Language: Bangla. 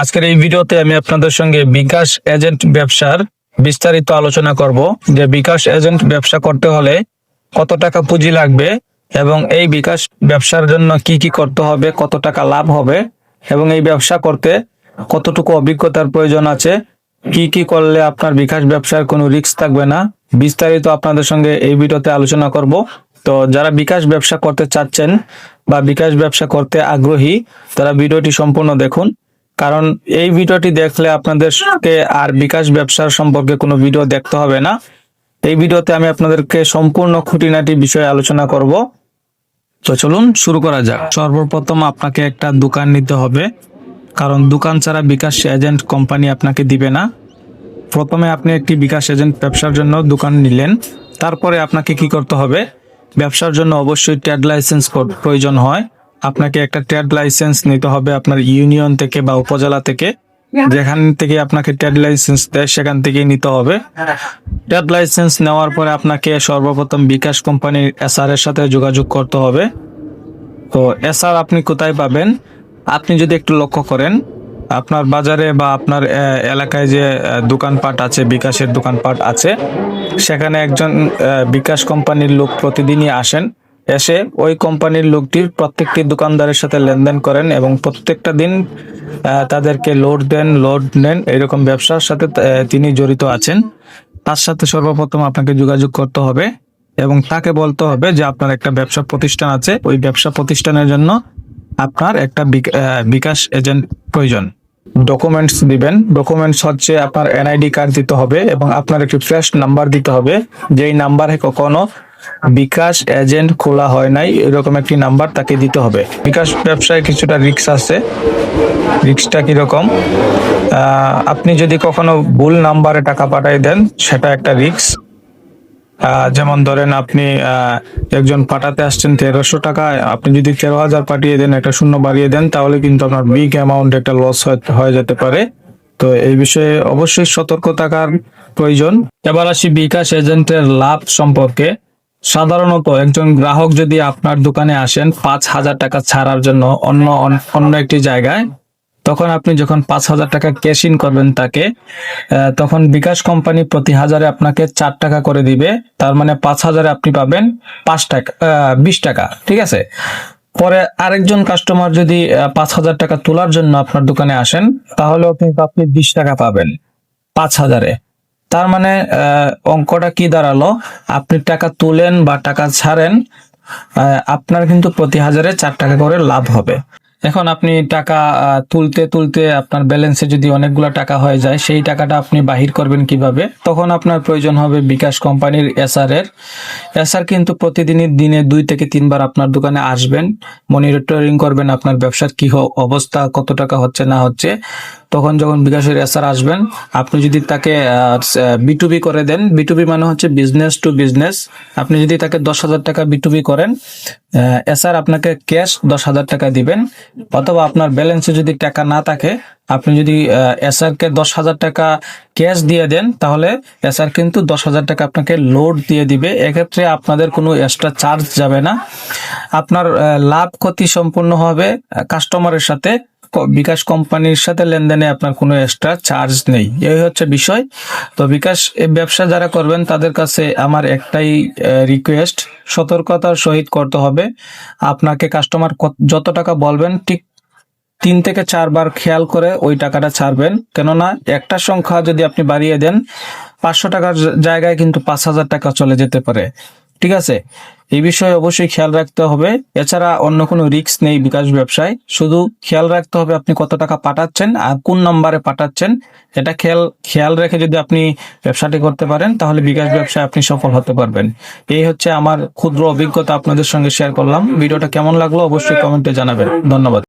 আজকের এই ভিডিওতে আমি আপনাদের সঙ্গে বিকাশ এজেন্ট ব্যবসার বিস্তারিত আলোচনা করব যে বিকাশ এজেন্ট ব্যবসা করতে হলে কত টাকা পুঁজি লাগবে এবং এই বিকাশ ব্যবসার জন্য কি কি করতে হবে, কত টাকা লাভ হবে এবং এই ব্যবসা করতে কতটুকু অভিজ্ঞতার প্রয়োজন আছে, কি কি করলে আপনার বিকাশ ব্যবসার কোনো রিস্ক থাকবে না, বিস্তারিত আপনাদের সঙ্গে এই ভিডিওতে আলোচনা করব। তো যারা বিকাশ ব্যবসা করতে চাচ্ছেন বা বিকাশ ব্যবসা করতে আগ্রহী, তারা ভিডিওটি সম্পূর্ণ দেখুন। কারণ এই ভিডিওটি দেখলে আপনাদেরকে আর বিকাশ ব্যবসার সম্পর্কে কোনো ভিডিও দেখতে হবে না। এই ভিডিওতে আমি আপনাদেরকে সম্পূর্ণ খুঁটিনাটি বিষয়ে আলোচনা করব। তো চলুন শুরু করা যাক। সর্বপ্রথম আপনাকে একটা দোকান নিতে হবে। কারণ দোকান ছাড়া বিকাশ এজেন্ট কোম্পানি আপনাকে দিবে না। প্রথমে আপনি একটি বিকাশ এজেন্ট ব্যবসার জন্য দোকান নিলেন। তারপরে আপনাকে কি করতে হবে? ব্যবসার জন্য অবশ্যই ট্রেড লাইসেন্স প্রয়োজন হয়। আপনাকে একটা ট্রেড লাইসেন্স নিতে হবে আপনার ইউনিয়ন থেকে বা উপজেলা থেকে। যেখান থেকে আপনাকে ট্রেড লাইসেন্স দেয়, সেখান থেকেই নিতে হবে। ট্রেড লাইসেন্স নেওয়ার পরে আপনাকে সর্বপ্রথম বিকাশ কোম্পানির এসআর এর সাথে যোগাযোগ করতে হবে। তো এসআর আপনি কোথায় পাবেন? আপনি যদি একটু লক্ষ্য করেন, আপনার বাজারে বা আপনার এলাকায় যে দোকানপাট আছে, বিকাশের দোকানপাট আছে, সেখানে একজন বিকাশ কোম্পানির লোক প্রতিদিনই আসেন। এসে ওই কোম্পানির লোকটির প্রত্যেকটি দোকানদারের সাথে লেনদেন করেন এবং প্রত্যেকটা দিন তাদেরকে লোড দেন, লোড নেন, এরকম ব্যবসার সাথে তিনি জড়িত আছেন। তার সাথে সর্বপ্রথম আপনাকে যোগাযোগ করতে হবে এবং তাকে বলতে হবে যে আপনার একটা ব্যবসা প্রতিষ্ঠান আছে, ওই ব্যবসা প্রতিষ্ঠানের জন্য আপনার একটা বিক- বিকাশ এজেন্ট প্রয়োজন। ডকুমেন্টস দিবেন। ডকুমেন্টস হচ্ছে আপনার এনআইডি কার্ড দিতে হবে এবং আপনার একটি ফ্রেশ নাম্বার দিতে হবে। যেই নাম্বারে কখনো বিকাশ এজেন্ট খোলা হয় নাই, এরকম একটি নাম্বার তাকে দিতে হবে। বিকাশ ব্যবসায় কিছুটা রিক্স আছে। রিক্সটা কীরকম? আপনি যদি কখনো ভুল নাম্বারে টাকা পাঠিয়ে দেন, সেটা একটা রিক্স যেমন ধরেন আপনি একজন পাঠাতে আসছেন তেরোশো টাকা, আপনি যদি তেরো হাজার পাঠিয়ে দেন, একটা শূন্য বাড়িয়ে দেন, তাহলে কিন্তু আপনার বিগ অ্যামাউন্ট একটা লস হয়ে যেতে পারে। তো এই বিষয়ে অবশ্যই সতর্ক থাকার প্রয়োজন। এবার আসি বিকাশ এজেন্টের লাভ সম্পর্কে। সাধারণত একজন গ্রাহক যদি আপনার দোকানে আসেন পাঁচ হাজার টাকা ছাড়ার জন্য অন্য অন্য একটি জায়গায়, তখন আপনি যখন পাঁচ হাজার টাকা ক্যাশ ইন করবেন তাকে তখন বিকাশ কোম্পানি প্রতি হাজারে আপনাকে চার টাকা করে দিবে। তার মানে পাঁচ হাজারে আপনি পাবেন পাঁচ টাকা বিশ টাকা, ঠিক আছে? পরে আরেকজন কাস্টমার যদি পাঁচ হাজার টাকা তোলার জন্য আপনার দোকানে আসেন, তাহলেও কিন্তু আপনি বিশ টাকা পাবেন পাঁচ হাজারে। তার মানে অঙ্কটা কি দাঁড়াল? আপনি টাকা তুলেন বা টাকা ছাড়েন আপনার কিন্তু প্রতি হাজারে চার টাকা করে লাভ হবে। এখন আপনি টাকা তুলতে তুলতে আপনার ব্যালেন্সে যদি অনেকগুলো টাকা হয়ে যায়, সেই টাকাটা আপনি বাহির করবেন কীভাবে? তখন আপনার প্রয়োজন হবে বিকাশ কোম্পানির এসআর এর। এসআর কিন্তু প্রতিদিনই দিনে দুই থেকে তিনবার আপনার দোকানে আসবেন মনিটরিং করবেন আপনার ব্যবসার কি অবস্থা, কত টাকা হচ্ছে, না হচ্ছে। তখন যখন বিকাশের এসআর আসবেন, আপনি যদি তাকে বিটুবি করে দেন বিটুবি মানে হচ্ছে বিজনেস টু বিজনেস আপনি যদি তাকে দশ হাজার টাকা বিটুবি করেন এসআর আপনাকে ক্যাশ দশ হাজার টাকা দিবেন, অথবা আপনার ব্যালেন্সে যদি টাকা না থাকে, আপনি যদি এসআর কে দশ হাজার টাকা ক্যাশ দিয়ে দেন, তাহলে এসআর কিন্তু দশ হাজার টাকা আপনাকে লোড দিয়ে দিবে। এক্ষেত্রে আপনাদের কোনো এক্সট্রা চার্জ যাবে না। আপনার লাভ ক্ষতি সম্পূর্ণ হবে কাস্টমারের সাথে। বিকাশ কোম্পানির সাথে লেনদেনে আপনার কোনো এক্সট্রা চার্জ নেই। এই হচ্ছে বিষয়। তো বিকাশ ব্যবসা যারা করবেন, তাদের কাছে আমার একটাই রিকোয়েস্ট সতর্কতার সহিত করতে হবে। আপনাকে কাস্টমার যত টাকা বলবেন, ঠিক তিন থেকে চারবার খেয়াল করে ওই টাকাটা ছাড়বেন। কেননা একটা সংখ্যা যদি আপনি বাড়িয়ে দেন, পাঁচশো টাকার জায়গায় কিন্তু পাঁচ হাজার টাকা চলে যেতে পারে। ঠিক আছে? এই বিষয়ে অবশ্যই খেয়াল রাখতে হবে। এছাড়া অন্য কোনো রিস্ক নেই বিকাশ ব্যবসায়। শুধু খেয়াল রাখতে হবে আপনি কত টাকা পাঠাচ্ছেন আর কোন নম্বরে পাঠাচ্ছেন। এটা খেয়াল খেয়াল রেখে যদি আপনি ব্যবসাটি করতে পারেন, তাহলে বিকাশ ব্যবসায় আপনি সফল হতে পারবেন। এই হচ্ছে আমার ক্ষুদ্র অভিজ্ঞতা আপনাদের সঙ্গে শেয়ার করলাম। ভিডিওটা কেমন লাগল অবশ্যই কমেন্টে জানাবেন। ধন্যবাদ।